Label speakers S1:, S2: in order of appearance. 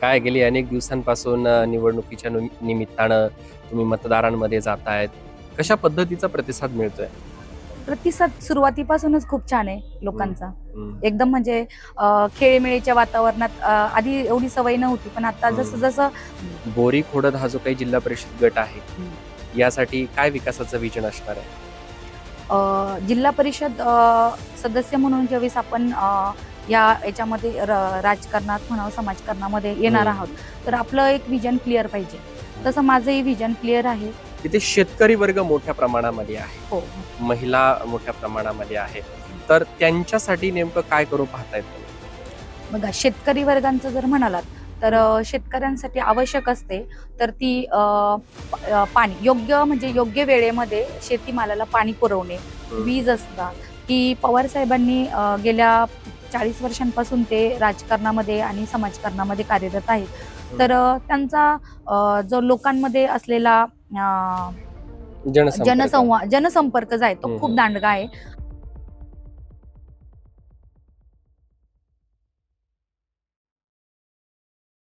S1: काय गेली अनेक दिवसांपासून निवडणुकीच्या निमित्तानं तुम्ही मतदारांमध्ये जातायत. कशा पद्धतीचा प्रतिसाद मिळतोय?
S2: प्रतिसाद सुरुवातीपासूनच खूप छान आहे लोकांचा. एकदम म्हणजे खेळीमेळीच्या वातावरणात आधी एवढी सवय नव्हती पण आता. जसं जसं
S1: बोरी खोडद हा जो काही जिल्हा परिषद गट आहे यासाठी काय विकासाचं विजन असणार आहे?
S2: जिल्हा परिषद सदस्य म्हणून ज्यावेळेस आपण या याच्यामध्ये र- राजकारणात म्हणावं समाजकारणामध्ये येणार. आहोत. तर आपलं एक विजन क्लिअर पाहिजे. तसं माझंही विजन क्लिअर आहे.
S1: तिथे शेतकरी वर्ग मोठ्या प्रमाणामध्ये आहे.
S2: हो.
S1: महिला मोठ्या प्रमाणामध्ये आहे. तर त्यांच्यासाठी नेमकं काय करू पाहतायत तुम्ही?
S2: बघा शेतकरी वर्गांचं जर म्हणालात तर शेतकऱ्यांसाठी आवश्यक असते तर ती पाणी योग्य म्हणजे योग्य वेळेमध्ये शेतीमालाला पाणी पुरवणे. वीज असतात की पवार साहेबांनी अ, गेल्या चाळीस वर्षांपासून ते राजकारणामध्ये आणि समाजकारणामध्ये कार्यरत आहेत तर त्यांचा जो लोकांमध्ये असलेला. जनसंवाद जनसंपर्क जो आहे तो खूप. दांडगा आहे